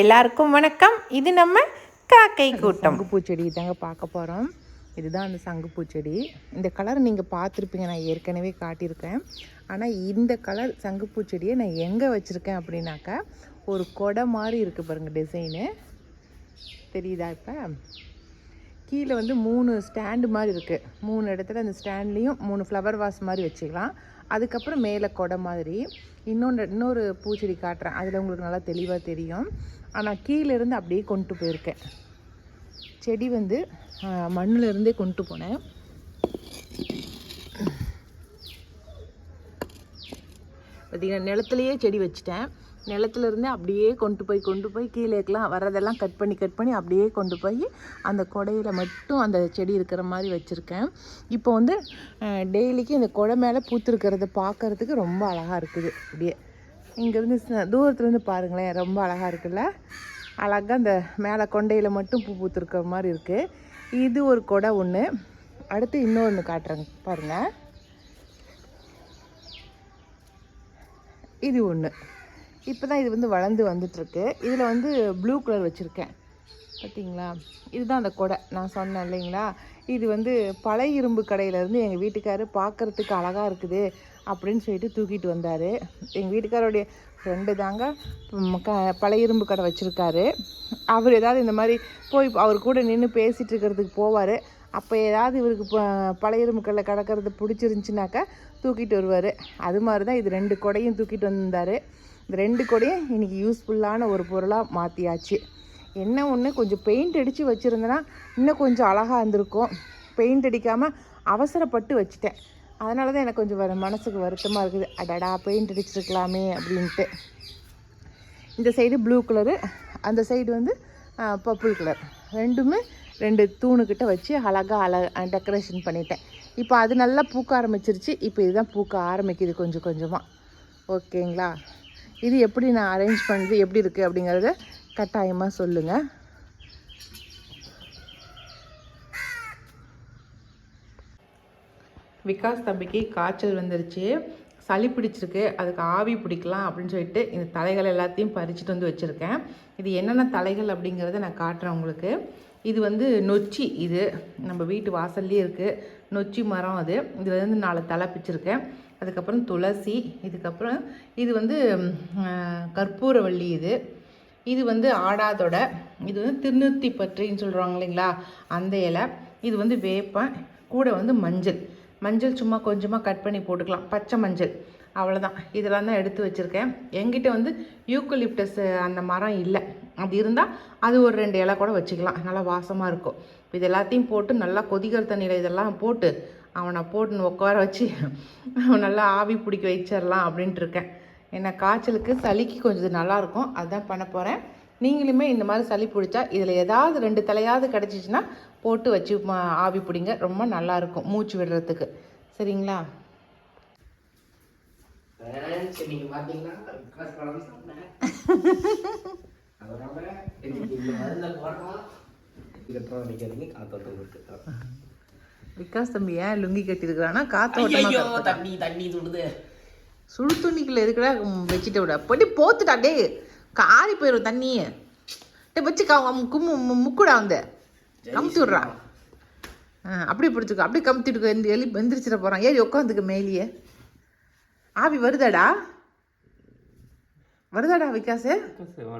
எல்லாருக்கும் வணக்கம். இது நம்ம காக்கை கூட்டம். சங்குப்பூ செடி தாங்க பார்க்க போகிறோம் இதுதான் அந்த சங்குப்பூ செடி. இந்த கலர் நீங்கள் பார்த்துருப்பீங்க நான் ஏற்கனவே காட்டியிருக்கேன். ஆனால் இந்த கலர் சங்குப்பூ செடியை நான் எங்கே வச்சுருக்கேன் அப்படின்னாக்கா ஒரு கொடை மாதிரி இருக்குது பாருங்கள் டிசைனு. தெரியுதா இப்போ? கீழே வந்து மூணு ஸ்டாண்டு மாதிரி இருக்குது மூணு இடத்துல அந்த ஸ்டாண்ட்லேயும் மூணு ஃப்ளவர் வாஸ் மாதிரி வச்சுக்கலாம். அதுக்கப்புறம் மேலே கொடை மாதிரி. இன்னொன்று இன்னொரு பூச்செடி காட்டுறேன். அதில் உங்களுக்கு நல்லா தெளிவாக தெரியும். ஆனால் கீழேருந்து அப்படியே கொண்டு போயிருக்கேன். செடி வந்து மண்ணிலிருந்தே கொண்டு போனேன். பார்த்திங்கன்னா நிலத்துலையே செடி வச்சுட்டேன். நிலத்துல இருந்தே அப்படியே கொண்டு போய் கொண்டு போய் கீழேக்கெலாம் வர்றதெல்லாம் கட் பண்ணி கட் பண்ணி அப்படியே கொண்டு போய் அந்த கொடையில் மட்டும் அந்த செடி இருக்கிற மாதிரி வச்சுருக்கேன். இப்போ வந்து டெய்லிக்கு இந்த கொடை மேலே பூத்துருக்கிறத பார்க்கறதுக்கு ரொம்ப அழகாக இருக்குது. அப்படியே இங்கேருந்து தூரத்துலேருந்து பாருங்களேன் ரொம்ப அழகாக இருக்குல்ல? அழகாக அந்த மேலே கொண்டையில் மட்டும் பூ பூத்துருக்கிற மாதிரி இருக்குது இது ஒரு கொடை ஒன்று அடுத்து இன்னொன்று காட்டுறேங்க பாருங்கள் இது ஒன்று இப்போ தான் இது வந்து வளர்ந்து வந்துட்டுருக்கு. இதில் வந்து ப்ளூ கலர் வச்சுருக்கேன். பார்த்தீங்களா இதுதான் அந்த கொடை. நான் சொன்னேன் இல்லைங்களா? இது வந்து பழைய இரும்பு கடையிலேருந்து எங்கள் வீட்டுக்காரர் பார்க்குறதுக்கு அழகாக இருக்குது அப்படின்னு சொல்லிட்டு தூக்கிட்டு வந்தார். எங்கள் வீட்டுக்காரோடைய ஃப்ரெண்டு தாங்க க பழைய இரும்பு கடை வச்சுருக்காரு. அவர் ஏதாவது இந்த மாதிரி போய் அவர் கூட நின்று பேசிகிட்டு இருக்கிறதுக்கு போவார். அப்போ ஏதாவது இவருக்கு ப- பழைய இரும்பு கடையில் கிடக்கிறது பிடிச்சிருந்துச்சினாக்கா தூக்கிட்டு வருவார். அது மாதிரி தான் இது ரெண்டு கொடையும் தூக்கிட்டு வந்தார் இந்த ரெண்டு கொடையும் இன்றைக்கி யூஸ்ஃபுல்லான ஒரு பொருளாக மாற்றியாச்சு என்ன ஒன்று கொஞ்சம் பெயிண்ட் அடித்து வச்சுருந்தேன்னா இன்னும் கொஞ்சம் அழகாக இருந்திருக்கும். பெயிண்ட் அடிக்காமல் அவசரப்பட்டு வச்சுட்டேன். அதனால தான் எனக்கு கொஞ்சம் வர மனசுக்கு வருத்தமாக இருக்குது. அடடா பெயிண்ட் அடிச்சிருக்கலாமே அப்படின்ட்டு. இந்த சைடு ப்ளூ கலரு அந்த சைடு வந்து பர்பிள் கலர் ரெண்டுமே ரெண்டு தூணுக்கிட்ட வச்சு அழகாக அழ டெக்கரேஷன் பண்ணிட்டேன். இப்போ அது நல்லா பூக்க ஆரம்பிச்சிருச்சு. இப்போ இதுதான் பூக்க ஆரம்பிக்குது கொஞ்சம் கொஞ்சமாக ஓகேங்களா? இது எப்படி நான் அரேஞ்ச் பண்ணுறது எப்படி இருக்குது அப்படிங்கிறத கட்டாயமாக சொல்லுங்கள் விகாஸ் தம்பிக்கு காய்ச்சல் வந்துருச்சு சளி பிடிச்சிருக்கு அதுக்கு ஆவி பிடிக்கலாம் அப்படின்னு சொல்லிட்டு இந்த தலைகள் எல்லாத்தையும் பறிச்சுட்டு வந்து வச்சுருக்கேன். இது என்னென்ன தலைகள் அப்படிங்கிறத நான் காட்டுறேன் உங்களுக்கு. இது வந்து நொச்சி இது நம்ம வீட்டு வாசல்லே இருக்குது நொச்சி மரம் அது. இதில் நாலு தலை பிச்சிருக்கேன். அதுக்கப்புறம் துளசி இதுக்கப்புறம் இது வந்து கற்பூரவள்ளி இது. இது வந்து ஆடாதொடை. இது வந்து திருநூத்தி பற்றின்னு சொல்கிறாங்க இல்லைங்களா? அந்த இலை. இது வந்து வேப்பம். கூட வந்து மஞ்சள். மஞ்சள் சும்மா கொஞ்சமாக கட் பண்ணி போட்டுக்கலாம். பச்சை மஞ்சள். அவ்வளோதான் இதெல்லாம் தான் எடுத்து வச்சுருக்கேன். எங்கிட்ட வந்து யூக்கலிப்டஸ் அந்த மரம் இல்லை. அது இருந்தால் அது ஒரு ரெண்டு இலை கூட வச்சுக்கலாம். நல்லா வாசமாக இருக்கும். இது எல்லாத்தையும் போட்டு நல்லா கொதிக்கிற தண்ணியில் இதெல்லாம் போட்டு அவனை போட்டு உட்கார வச்சு அவன் நல்லா ஆவி பிடிக்க வச்சிடலாம் அப்படின்ட்டு இருக்கேன். ஏன்னா காய்ச்சலுக்கு சளிக்கு கொஞ்சம் நல்லாயிருக்கும். அதுதான் பண்ண போகிறேன் நீங்களுமே இந்த மாதிரி சளி பிடிச்சா இதில் ஏதாவது ரெண்டு தலையாவது கிடச்சிச்சின்னா போட்டு வச்சு ஆவி பிடிங்க. ரொம்ப நல்லாயிருக்கும் மூச்சு விடுறதுக்கு. சரிங்களா? Friends, இன்னைக்கு விகாஸ் இந்த தம்பி ஏன் லுங்கி கட்டியிருக்கிறான்னா காத்தோட்டமாக தண்ணி தண்ணி துடுது. சுடு துணிக்குள்ள எதுக்குடா ம், வச்சுட்டு விட? பண்ணி போத்துட்டா டே காரி போயிடும் தண்ணி டே வச்சு கா கும்மு முக்குடா வந்து கமுத்தி விட்றா. ஆ அப்படியே பிடிச்சிக்கோ அப்படியே கமுத்திட்டுக்கோ எந்த எலி எந்திரிச்சிட போகிறான் ஏறி உட்காந்துக்க மேலேயே. ஆவி வருதாடா? வருதாடா விகாஸு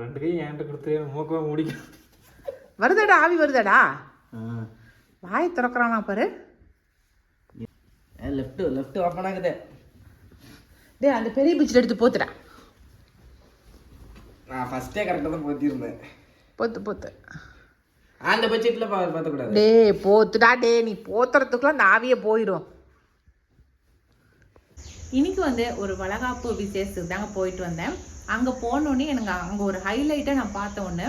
ரெண்டு கையும் என்கிட்ட கொடுத்து மூக்கமா முடிக்கும் வருதாடா ஆவி வருதாடா? வாய் திறக்கிறானா பாரு. லெஃப்ட் லெஃப்ட் ஓப்பன் ஆகுது. டேய் அந்த பெரிய பிச்சில் எடுத்து போத்துடா. நான் ஃபர்ஸ்டே கரெக்டாக தான் போத்திருந்தேன். போத்து போத்து. அந்த பட்ஜெட்டில் பார்த்தக்கூடாது. டேய் போத்துடா டே நீ போத்துறதுக்குள்ள அந்த ஆவியே போயிடும் இன்னைக்கு வந்து ஒரு வளகாப்பு விசேஷத்துக்கு தாங்க போயிட்டு வந்தேன். அங்கே போனோடனே எனக்கு அங்கே ஒரு ஹைலைட்டாக நான் பார்த்த ஒன்று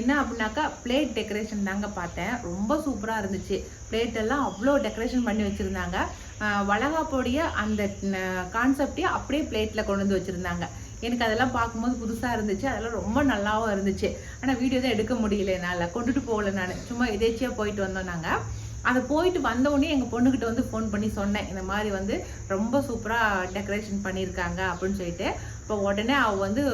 என்ன அப்படின்னாக்கா பிளேட் டெக்கரேஷன் தாங்க பார்த்தேன். ரொம்ப சூப்பராக இருந்துச்சு. பிளேட் எல்லாம் அவ்வளோ டெக்கரேஷன் பண்ணி வச்சுருந்தாங்க. வளகாப்போடைய அந்த கான்செப்டையும் அப்படியே பிளேட்டில் கொண்டு வந்து வச்சுருந்தாங்க. எனக்கு அதெல்லாம் பார்க்கும்போது புதுசாக இருந்துச்சு. அதெல்லாம் ரொம்ப நல்லாவும் இருந்துச்சு. ஆனால் வீடியோ தான் எடுக்க முடியல என்னால். கொண்டுட்டு போகல நான். சும்மா எதேச்சியாக போயிட்டு வந்தோம் நாங்கள் அதை போயிட்டு வந்தோடனே எங்கள் பொண்ணுக்கிட்ட வந்து ஃபோன் பண்ணி சொன்னேன். இந்த மாதிரி வந்து ரொம்ப சூப்பராக டெக்கரேஷன் பண்ணியிருக்காங்க அப்படின்னு சொல்லிட்டு. இப்போ உடனே அவள் வந்து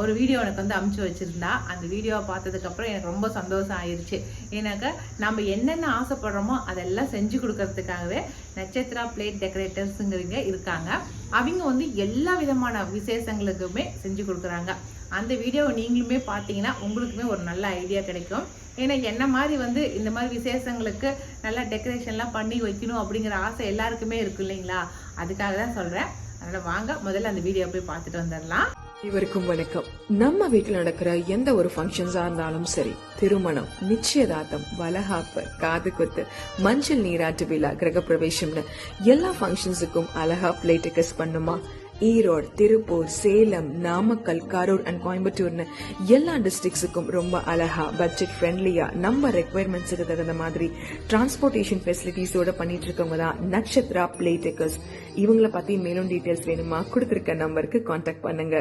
ஒரு வீடியோ எனக்கு வந்து அமுச்சு வச்சுருந்தா. அந்த வீடியோவை பார்த்ததுக்கப்புறம் எனக்கு ரொம்ப சந்தோஷம் ஆயிடுச்சு ஏன்னாக்கா நம்ம என்னென்ன ஆசைப்படுறோமோ அதெல்லாம் செஞ்சு கொடுக்கறதுக்காகவே நட்சத்திரா பிளேட் டெக்கரேட்டர்ஸுங்கிறவங்க இருக்காங்க. அவங்க வந்து எல்லா விதமான விசேஷங்களுக்குமே செஞ்சு கொடுக்குறாங்க. அந்த வீடியோவை நீங்களுமே பார்த்தீங்கன்னா உங்களுக்குமே ஒரு நல்ல ஐடியா கிடைக்கும். ஏன்னா என்ன மாதிரி வந்து இந்த மாதிரி விசேஷங்களுக்கு நல்லா டெக்கரேஷன்லாம் பண்ணி வைக்கணும் அப்படிங்கிற ஆசை எல்லாருக்குமே இருக்கு இல்லைங்களா? அதுக்காக தான் சொல்கிறேன் அதனால் வாங்க முதல்ல அந்த வீடியோ போய் பார்த்துட்டு வந்துடலாம். இவருக்கும் வணக்கம். நம்ம வீட்டில் நடக்கிற எந்த ஒரு ஃபங்க்ஷன்ஸா இருந்தாலும் சரி திருமணம் நிச்சயதார்த்தம் வலகாப்பு காது குத்து மஞ்சள் நீராட்டு விழா கிரகப்பிரவேசம்னு எல்லா ஃபங்க்ஷன்ஸுக்கும் அழகா பிளேட்டுக்கஸ் பண்ணுமா? ஈரோடு திருப்பூர் சேலம் நாமக்கல் கரூர் அண்ட் கோயம்புத்தூர்னு எல்லா டிஸ்ட்ரிக்ஸுக்கும் ரொம்ப அழகா பட்ஜெட் ஃப்ரெண்ட்லியா நம்ம ரெக்குயர்மெண்ட்ஸுக்கு தகுந்த மாதிரி டிரான்ஸ்போர்ட்டேஷன் ஃபெசிலிட்டிஸோட பண்ணிட்டு இருக்கவங்க தான் பிளே பிளேட்டேக்கர்ஸ் இவங்களை பத்தி மேலும் டீட்டெயில்ஸ் வேணுமா? கொடுத்துருக்க நம்பருக்கு காண்டாக்ட் பண்ணுங்க.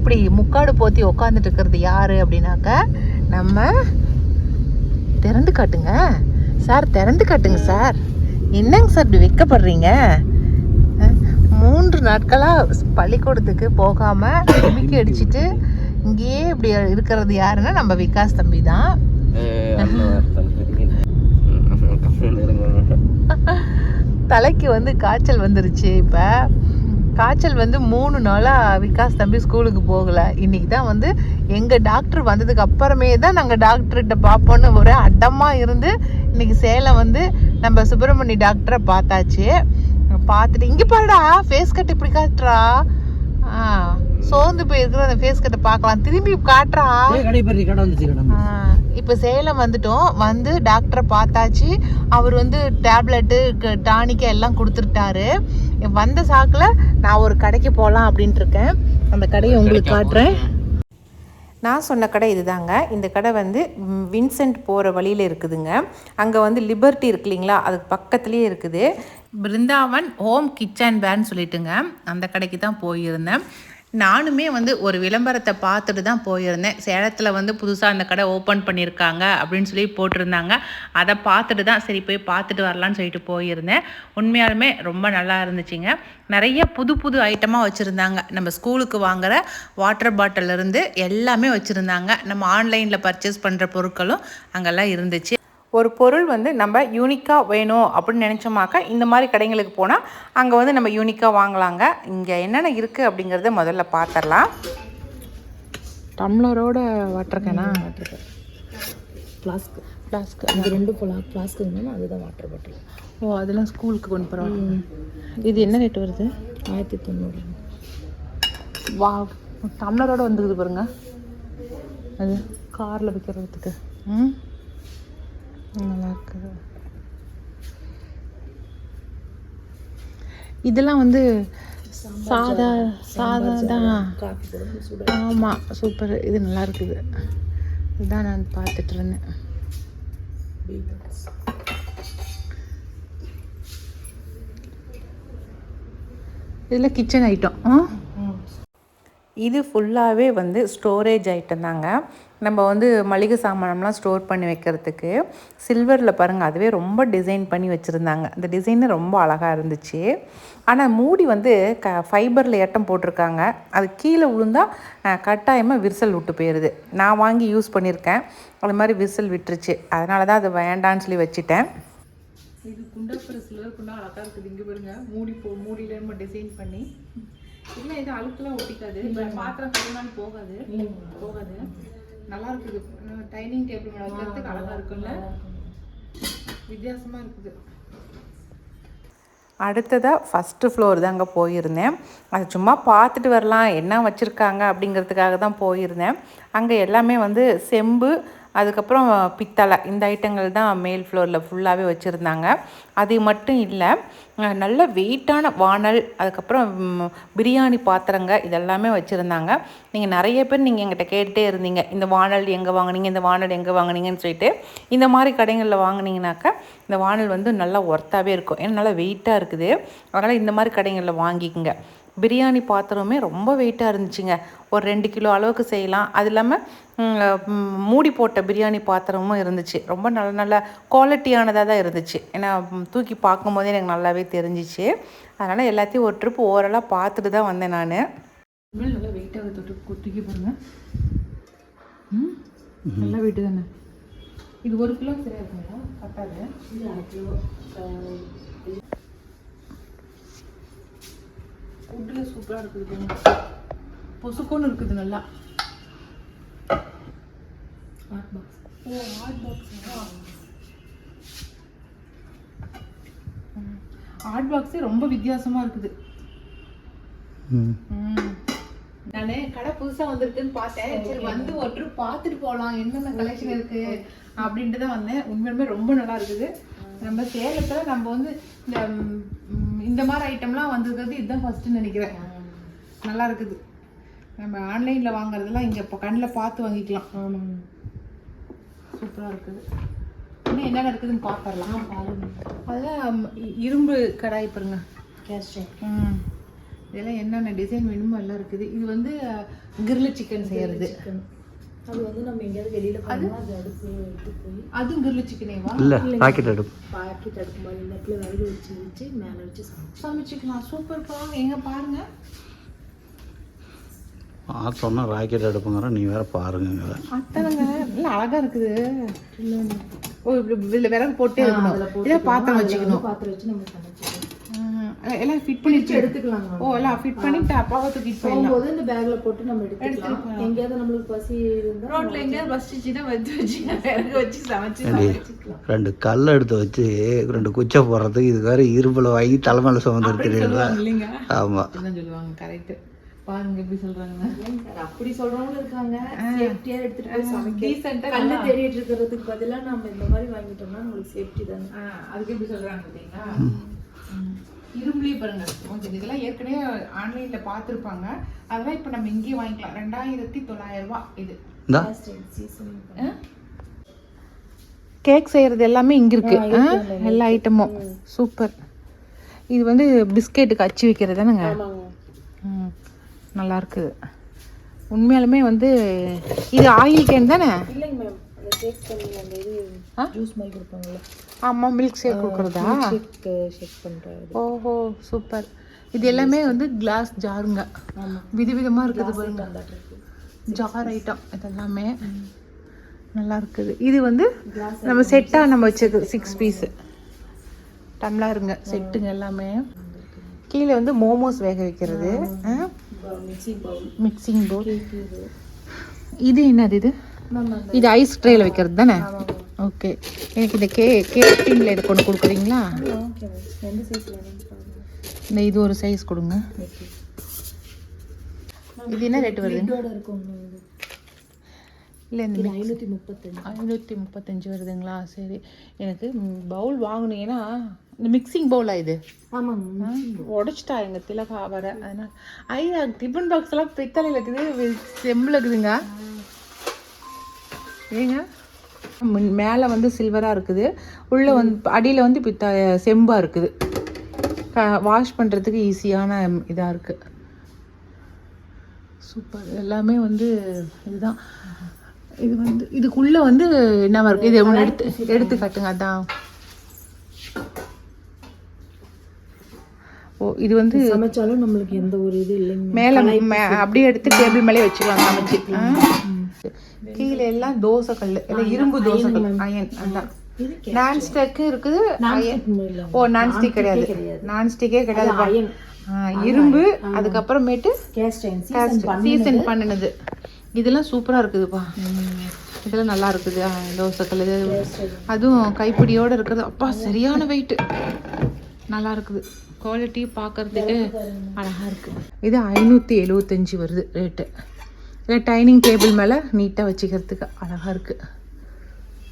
இப்படி முக்காடு போத்தி உக்காந்துட்டு இருக்கிறது யாரு அப்படின்னாக்க நம்ம திறந்து காட்டுங்க. சார் திறந்து காட்டுங்க சார். என்னங்க சார் இப்படி வைக்கப்படுறீங்க? அஹ், மூன்று நாட்களாக பள்ளிக்கூடத்துக்கு போகாமல் டிமிக்கி அடிச்சிட்டு இங்கேயே இப்படி இருக்கிறது யாருன்னா நம்ம விகாஸ் தம்பி தான். தலைக்கு வந்து காய்ச்சல் வந்துருச்சு இப்போ. காய்ச்சல் வந்து மூணு நாளாக விகாஸ் தம்பி ஸ்கூலுக்கு போகலை. இன்னைக்கு தான் வந்து எங்கள் டாக்டர் வந்ததுக்கு அப்புறமே தான் நாங்கள் டாக்டர்கிட்ட பார்ப்போன்னு ஒரே அடமாக இருந்து இன்னைக்கு சேலம் வந்து நம்ம சுப்பிரமணி டாக்டரை பார்த்தாச்சு. பார்த்துட்டு இங்கே பாருடா ஃபேஸ் கட் இப்படி காட்டுறா. ஆ சோர்ந்து போயிருக்கிற அந்த ஃபேஸ் கட்டை பார்க்கலாம். திரும்பி காட்டுறா. இப்போ சேலம் வந்துட்டோம். வந்து டாக்டரை பார்த்தாச்சு. அவர் வந்து டேப்லெட்டு டானிக்கு எல்லாம் கொடுத்துட்டாரு. வந்த சாக்கில் நான் ஒரு கடைக்கு போகலாம் அப்படின்ட்டு இருக்கேன் அந்த கடையை உங்களுக்கு காட்டுறேன். நான் சொன்ன கடை இதுதாங்க. இந்த கடை வந்து வின்சென்ட் போகிற வழியில் இருக்குதுங்க. அங்கே வந்து லிபர்ட்டி இருக்கு இல்லைங்களா? அதுக்கு பக்கத்துலேயே இருக்குது. பிருந்தாவன் ஹோம் கிச்சன் பேர்னு சொல்லிட்டுங்க. அந்த கடைக்கு தான் போயிருந்தேன். நானுமே வந்து ஒரு விளம்பரத்தை பார்த்துட்டு தான் போயிருந்தேன். சேலத்தில் வந்து புதுசாக அந்த கடை ஓப்பன் பண்ணியிருக்காங்க அப்படின்னு சொல்லி போட்டிருந்தாங்க. அதை பார்த்துட்டு தான் சரி போய் பார்த்துட்டு வரலான்னு சொல்லிட்டு போயிருந்தேன். உண்மையாலுமே ரொம்ப நல்லா இருந்துச்சுங்க. நிறைய புது புது ஐட்டமாக வச்சுருந்தாங்க. நம்ம ஸ்கூலுக்கு வாங்குகிற வாட்டர் பாட்டிலிருந்து எல்லாமே வச்சுருந்தாங்க. நம்ம ஆன்லைனில் பர்ச்சேஸ் பண்ணுற பொருட்களும் அங்கெல்லாம் இருந்துச்சு. ஒரு பொருள் வந்து நம்ம யூனிக்காக வேணும் அப்படின்னு நினச்சோமாக்கா இந்த மாதிரி கடைங்களுக்கு போனால் அங்கே வந்து நம்ம யூனிக்காக வாங்கலாங்க. இங்கே என்னென்ன இருக்குது அப்படிங்கிறத முதல்ல பார்த்துடலாம் டம்ளரோட வாட்டர் கேனா ஃப்ளாஸ்க் ஃப்ளாஸ்க் அது ரெண்டு ஃப்ளா ஃப்ளாஸ்க் வேணும்னா அதுதான் வாட்டர் பாட்டில் ஓ அதெல்லாம் ஸ்கூலுக்கு கொண்டு போகிறோம் இது என்ன ரேட் வருது? ஆயிரத்தி தொண்ணூறு. வா டம்ளரோட வந்துக்குது பாருங்க. அது காரில் வைக்கிறதுக்கு. ம். நல்லா இருக்குது இதெல்லாம் வந்து சாதா சாதா தான். ஆமாம் சூப்பர். இது நல்லா இருக்குது இதுதான் நான் பார்த்துட்டு இருந்தேன் இதில் கிச்சன் ஐட்டம் இது ஃபுல்லாகவே வந்து ஸ்டோரேஜ் ஐட்டம் தாங்க. நம்ம வந்து மளிகை சாமானம்லாம் ஸ்டோர் பண்ணி வைக்கிறதுக்கு சில்வரில் பாருங்கள் அதுவே ரொம்ப டிசைன் பண்ணி வச்சுருந்தாங்க. அந்த டிசைனு ரொம்ப அழகாக இருந்துச்சு. ஆனால் மூடி வந்து க ஃபைபரில் ஏட்டம் போட்டிருக்காங்க. அது கீழே விழுந்தா கட்டாயமாக விரிசல் விட்டு போயிடுது நான் வாங்கி யூஸ் பண்ணியிருக்கேன். அது மாதிரி விரிசல் விட்டுருச்சு. அதனால தான் அது வேண்டான்னு சொல்லி வச்சுட்டேன். இது குண்டா சில்வர் குண்டா அழகாக இருக்குது. இங்கே பாருங்கள் மூடி போ மூடியில நம்ம டிசைன் பண்ணி. இல்லை இது அழுக்கெல்லாம் ஒட்டிக்காது. பாத்திரம் கழுவினாலும் போகாது. போகாது. நல்லா இருக்குது டைனிங் டேபிள் மேலே வைக்கிறதுக்கு அழகாக இருக்குல்ல வித்தியாசமாக இருக்குது. அடுத்ததாக ஃபஸ்ட்டு ஃப்ளோர் தாங்க போயிருந்தேன். அது சும்மா பார்த்துட்டு வரலாம். என்ன வச்சுருக்காங்க அப்படிங்கிறதுக்காக தான் போயிருந்தேன். அங்கே எல்லாமே வந்து செம்பு அதுக்கப்புறம் பித்தளை. இந்த ஐட்டங்கள் தான் மேல் ஃப்ளோரில் ஃபுல்லாகவே வச்சுருந்தாங்க. அது மட்டும் இல்லை நல்ல வெயிட்டான வானல் அதுக்கப்புறம் பிரியாணி பாத்திரங்க இதெல்லாமே வச்சுருந்தாங்க. நீங்கள் நிறைய பேர் நீங்கள் எங்கிட்ட கேட்டுகிட்டே இருந்தீங்க. இந்த வானல் எங்கே வாங்குனீங்க? இந்த வானல் எங்கே வாங்குனீங்கன்னு சொல்லிட்டு. இந்த மாதிரி கடைகளில் வாங்குனீங்கனாக்கா இந்த வானல் வந்து நல்லா ஒர்த்தாகவே இருக்கும். ஏன்னா நல்லா வெயிட்டாக இருக்குது. அதனால் இந்த மாதிரி கடைகளில் வாங்கிக்கோங்க. பிரியாணி பாத்திரமே ரொம்ப வெயிட்டாக இருந்துச்சுங்க. ஒரு ரெண்டு கிலோ அளவுக்கு செய்யலாம். அது இல்லாமல் மூடி போட்ட பிரியாணி பாத்திரமும் இருந்துச்சு. ரொம்ப நல்ல நல்ல குவாலிட்டியானதாக தான் இருந்துச்சு. ஏன்னா தூக்கி பார்க்கும்போதே எனக்கு நல்லாவே தெரிஞ்சிச்சு. அதனால் எல்லாத்தையும் ஒரு ட்ரிப் ஓரலாக பார்த்துட்டு தான் வந்தேன் நான். நல்லா வெயிட்டாக தொட்டு தூக்கி பாருங்க ம்? நல்லா வெயிட்டு தானே? இது ஒரு கிலோ சரியா இருக்குங்களா? பத்தாது. ஃபுட்டில் சூப்பராக இருக்குது. பொசுக்கோன்னு இருக்குது நல்லா. ஓ ஹாட் பாக்ஸா ஹாட் பாக்ஸே ரொம்ப வித்தியாசமாக இருக்குது. நானு கடை புதுசா வந்திருக்குன்னு பார்த்தேன். சரி வந்து ஒரு trip பார்த்துட்டு போகலாம் என்னென்ன கலெக்ஷன் இருக்கு அப்படின்ட்டு தான் வந்தேன். உண்மையுமே ரொம்ப நல்லா இருக்குது. நம்ம சேலத்துல நம்ம வந்து இந்த இந்த மாதிரி ஐட்டம்லாம் வந்திருக்கிறது இதுதான் ஃபர்ஸ்ட் நினைக்கிறேன். நல்லா இருக்குது. நம்ம ஆன்லைன்ல வாங்குறதெல்லாம் இங்க இப்போ கண்ணில் பார்த்து வாங்கிக்கலாம். ஆமாங்க. சூப்பரா இருக்குது. இன்னும் என்னென்ன இருக்குதுன்னு பார்த்துடலாம். அதெல்லாம் இரும்பு கடாய் பாருங்க. ம். இதெல்லாம் என்னென்ன டிசைன் வேணுமோ எல்லாம் இருக்குது. இது வந்து கிரில் சிக்கன் செய்யறது. அது வந்து நம்ம எங்கேயாவது வெளியில போனோம்னா அது அடுப்பு எடுத்து போய் அதுவும் கிரில் சிக்கனேவா இல்லை அடுப்பு. பாக்கெட் அடுப்பு மாதிரி விறகு வச்சு வச்சு மேலே வச்சு சமைச்சு. சமைச்சுக்கலாம். சூப்பர்ப்பா எங்க பாருங்க. ஆ சொன்னா ராக்கெட் அடுப்புங்கிறோம் நீ வேற பாருங்க அத்தனைங்க. இல்ல அழகா இருக்குது. ஓ இப்படி இதுல விறகு போட்டே இருக்கணும். இதை பாத்திரம் வச்சுக்கணும். பாத்திரம் வச்சு நம்ம ம், எல்லாம் ஃபிட் பண்ணி எடுத்துக்கலாம் ஓ எல்லாம் ஃபிட் பண்ணிட்டு அப்பாவை தூக்கிட்டு போயிடலாம். போகும்போது இந்த பேக்ல போட்டு நம்ம எடுத்துக்கலாம். எங்கேயாவது நம்மளுக்கு பசி இருந்தா ரோட்ல எங்கேயாவது பசிச்சுன்னா வச்சு வச்சு விறகு வச்சு சமைச்சு சமைச்சுக்கலாம். ரெண்டு கல் எடுத்து வச்சு ரெண்டு குச்சை போடுறதுக்கு இது வேற இரும்பில் வாங்கி தலைமையில சுமந்து இருக்கிறீங்களா இல்லைங்க. ஆமாம் அப்படிதான் சொல்லுவாங்க கரெக்ட் பாருங்க எப்படி சொல்றாங்க. அப்படி சொல்றவங்க இருக்காங்க. சேஃப்டியா எடுத்துட்டு போய் சமைக்க. கண்ணு தேடிட்டு இருக்கிறதுக்கு பதிலா நம்ம இந்த மாதிரி வாங்கிட்டோம்னா நம்மளுக்கு சேஃப்டி தானே. அதுக்கு எப்படி சொல்றாங்க பார்த்தீங்களா? ம். இரும்புலயே பாருங்க. கொஞ்சம் இதெல்லாம் ஏற்கனவே ஆன்லைன்ல பார்த்துருப்பாங்க. அதெல்லாம் இப்போ நம்ம இங்கேயே வாங்கிக்கலாம். ரெண்டாயிரத்தி தொள்ளாயிரம் ரூபாய் இது. கேக் செய்யறது எல்லாமே இங்க இருக்கு. ஆ? எல்லா ஐட்டமும் சூப்பர் இது வந்து பிஸ்கெட்டுக்கு அச்சு வைக்கிறது தானேங்க? ம். நல்லா இருக்குது. உண்மையாலுமே வந்து இது ஆயில் கேன் தானே? இல்லைங்க மேம் ஷேக் பண்ணி அந்த இது ஜூஸ் மாதிரி கொடுப்பாங்கல்ல. ஆமாம் மில்க் ஷேக் கொடுக்குறதா? ஷேக் ஷேக் பண்றது. ஓஹோ சூப்பர் இது எல்லாமே வந்து கிளாஸ் ஜாருங்க விதவிதமா இருக்குது பாருங்க. ஜார் ஐட்டம் இதெல்லாமே நல்லா இருக்குது. இது வந்து நம்ம செட்டாக நம்ம வச்சிருக்கு சிக்ஸ் பீஸு டம்ளருங்க செட்டுங்க எல்லாமே. கீழே வந்து மோமோஸ் வேக வைக்கிறது. மிக்சி பவுல் மிக்சிங் போர்டு இது என்னது இது? இது ஐஸ் ட்ரேயில் வைக்கிறது தானே? ஓகே எனக்கு இந்த கே கேக் டின்ல இது கொண்டு கொடுக்குறீங்களா? இந்த இது ஒரு சைஸ் கொடுங்க. இது என்ன ரேட் வருது? இல்லை இந்த ஐநூற்றி முப்பத்தஞ்சு. ஐநூற்றி முப்பத்தஞ்சு வருதுங்களா? சரி. எனக்கு பவுல் வாங்கணும். ஏன்னா இந்த மிக்சிங் பவுலா இது? ஆமாங்க உடச்சிட்டா எங்கள் திலகா வர. அதனால ஐயா டிஃபன் எல்லாம் பித்தளையில் இருக்குது செம்பில் இருக்குதுங்க. ஏங்க? மேலே வந்து சில்வராக இருக்குது. உள்ளே வந்து அடியில் வந்து பித்த செம்பாக இருக்குது. வாஷ் பண்ணுறதுக்கு ஈஸியான இதாக இருக்குது சூப்பர் எல்லாமே வந்து இதுதான். இது வந்து இதுக்குள்ளே வந்து என்ன இருக்கு இது ஒன்று எடுத்து எடுத்து காட்டுங்க அதான். ஓ இது வந்து சமைச்சாலும் நம்மளுக்கு எந்த ஒரு இது இல்லைங்க. மேலே அப்படியே எடுத்து டேபிள் மேலே வச்சுக்கலாம் சமைச்சு. கீழே எல்லாம் தோசை கல் எல்லாம் இரும்பு தோசை கல் அயன் அதான். நான் ஸ்டிக்கும் இருக்குது ஓ நான் ஸ்டிக் கிடையாது. நான் ஸ்டிக்கே கிடையாது. இரும்பு அதுக்கப்புறமேட்டு சீசன் பண்ணினது. இதெல்லாம் சூப்பரா இருக்குதுப்பா. இதெல்லாம் நல்லா இருக்குது. தோசைக்கல் இது அதுவும் கைப்பிடியோட இருக்கிறது. அப்பா சரியான வெயிட் நல்லா இருக்குது. குவாலிட்டி பார்க்கறதுக்கு அழகா இருக்கு. இது ஐநூற்றி எழுவத்தஞ்சு வருது ரேட்டு டைனிங் டேபிள் மேலே நீட்டாக வச்சுக்கிறதுக்கு அழகா இருக்கு.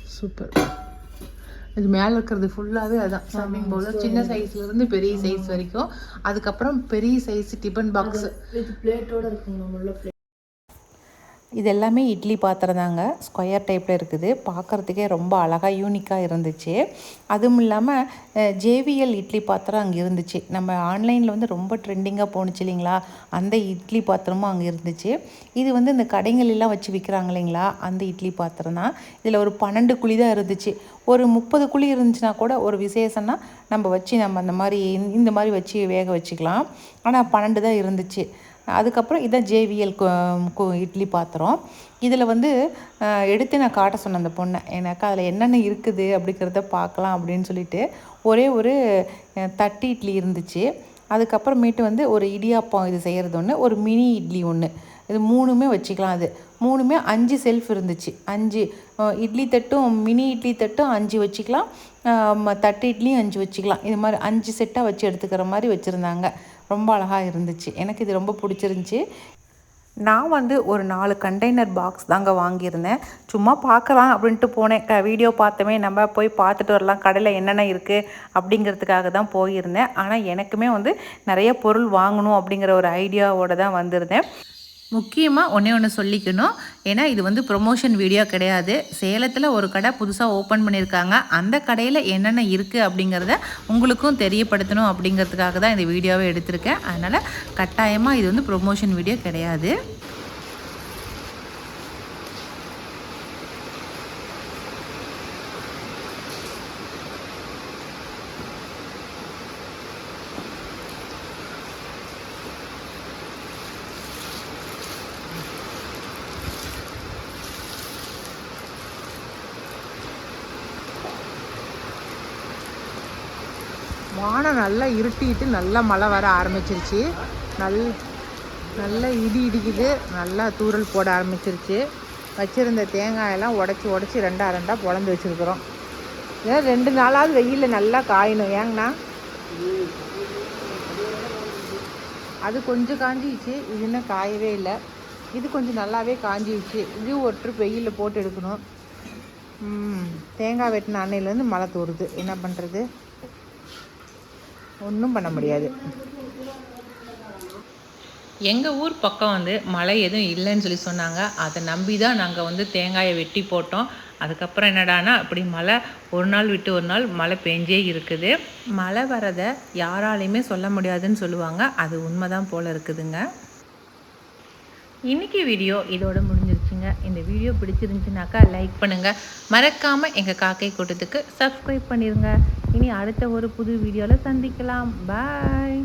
சூப்பர். இது மேலே இருக்கிறது ஃபுல்லாகவே அதான். சர்விங் பவுல் சின்ன சைஸ்ல இருந்து பெரிய சைஸ் வரைக்கும். அதுக்கப்புறம் பெரிய சைஸ் டிஃபன் பாக்ஸ் பிளேட்டோட பிளேட் இது எல்லாமே இட்லி பாத்திரம் தாங்க ஸ்கொயர் டைப்பில் இருக்குது. பார்க்குறதுக்கே ரொம்ப அழகாக யூனிக்காக இருந்துச்சு. அதுவும் இல்லாமல் ஜேவிஎல் இட்லி பாத்திரம் அங்கே இருந்துச்சு. நம்ம ஆன்லைனில் வந்து ரொம்ப ட்ரெண்டிங்காக போணுச்சு இல்லைங்களா? அந்த இட்லி பாத்திரமும் அங்கே இருந்துச்சு. இது வந்து இந்த கடைங்களெல்லாம் வச்சு விற்கிறாங்க இல்லைங்களா? அந்த இட்லி பாத்திரம் தான். இதில் ஒரு பன்னெண்டு குழி தான் இருந்துச்சு. ஒரு முப்பது குழி இருந்துச்சுன்னா கூட ஒரு விசேஷம்னா நம்ம வச்சு நம்ம அந்த மாதிரி இந்த மாதிரி வச்சு வேக வச்சுக்கலாம். ஆனால் பன்னெண்டு தான் இருந்துச்சு. அதுக்கப்புறம் இதான் ஜேவிஎல் இட்லி பாத்திரம். இதில் வந்து எடுத்து நான் காட்ட சொன்னேன் அந்த பொண்ணை. எனக்கு அதில் என்னென்ன இருக்குது? அப்படிங்கிறத பார்க்கலாம் அப்படின்னு சொல்லிட்டு ஒரே ஒரு தட்டி தட்டு இட்லி இருந்துச்சு. அதுக்கப்புறமேட்டு வந்து ஒரு இடியாப்பம் இது செய்கிறது ஒன்று ஒரு மினி இட்லி ஒன்று இது மூணுமே வச்சுக்கலாம் அது. மூணுமே அஞ்சு செல்ஃப் இருந்துச்சு. அஞ்சு இட்லி தட்டும் மினி இட்லி தட்டும் அஞ்சு வச்சுக்கலாம். ம- தட்டு இட்லியும் அஞ்சு வச்சுக்கலாம். இது மாதிரி அஞ்சு செட்டாக வச்சு எடுத்துக்கிற மாதிரி வச்சுருந்தாங்க. ரொம்ப அழகாக இருந்துச்சு. எனக்கு இது ரொம்ப பிடிச்சிருந்துச்சி. நான் வந்து ஒரு நாலு கண்டெய்னர் பாக்ஸ் தாங்க வாங்கியிருந்தேன். சும்மா பார்க்கலாம் அப்படின்ட்டு போனேன். க வீடியோ பார்த்தமே நம்ம போய் பார்த்துட்டு வரலாம். கடையில் என்னென்ன இருக்குது அப்படிங்கிறதுக்காக தான் போயிருந்தேன். ஆனால் எனக்குமே வந்து நிறைய பொருள் வாங்கணும் அப்படிங்கிற ஒரு ஐடியாவோடு தான் வந்திருந்தேன். முக்கியமாக ஒன்றே ஒன்று சொல்லிக்கணும். ஏன்னா இது வந்து ப்ரொமோஷன் வீடியோ கிடையாது. சேலத்தில் ஒரு கடை புதுசாக ஓப்பன் பண்ணியிருக்காங்க. அந்த கடையில் என்னென்ன இருக்குது அப்படிங்கிறத உங்களுக்கும் தெரியப்படுத்தணும் அப்படிங்கிறதுக்காக தான் இந்த வீடியோவை எடுத்திருக்கேன். அதனால் கட்டாயமாக இது வந்து ப்ரொமோஷன் வீடியோ கிடையாது. வானம் நல்லா இருட்டிட்டு நல்லா மழை வர ஆரம்பிச்சிருச்சு. நல் நல்லா இடி இடிக்குது. நல்லா தூறல் போட ஆரம்பிச்சிருச்சு. வச்சுருந்த தேங்காயெல்லாம் உடச்சி உடச்சி ரெண்டா ரெண்டாக பொழந்து வச்சுருக்குறோம். ஏன்னா ரெண்டு நாளாவது வெயிலில் நல்லா காயணும். ஏங்கண்ணா? அது கொஞ்சம் காஞ்சிச்சு இது இன்னும் காயவே இல்லை. இது கொஞ்சம் நல்லாவே காஞ்சிடுச்சு இது ஒரு ட்ரிப் வெயிலில் போட்டு எடுக்கணும். தேங்காய் வெட்டின அன்னையிலேருந்து மழை தோறுது என்ன பண்ணுறது ஒன்றும் பண்ண முடியாது. எங்கள் ஊர் பக்கம் வந்து மழை எதுவும் இல்லைன்னு சொல்லி சொன்னாங்க. அதை நம்பி தான் நாங்கள் வந்து தேங்காயை வெட்டி போட்டோம். அதுக்கப்புறம் என்னடானா அப்படி மழை ஒரு நாள் விட்டு ஒரு நாள் மழை பெஞ்சே இருக்குது. மழை வரதை யாராலையுமே சொல்ல முடியாதுன்னு சொல்லுவாங்க. அது உண்மைதான் போல் இருக்குதுங்க. இன்னைக்கு வீடியோ இதோட முடிஞ்சிருச்சுங்க. இந்த வீடியோ பிடிச்சிருந்துச்சுனாக்கா லைக் பண்ணுங்கள் மறக்காமல் எங்கள் காக்கை கூட்டத்துக்கு சப்ஸ்கிரைப் பண்ணிடுங்க இனி அடுத்த ஒரு புது வீடியோவில் சந்திக்கலாம். பாய்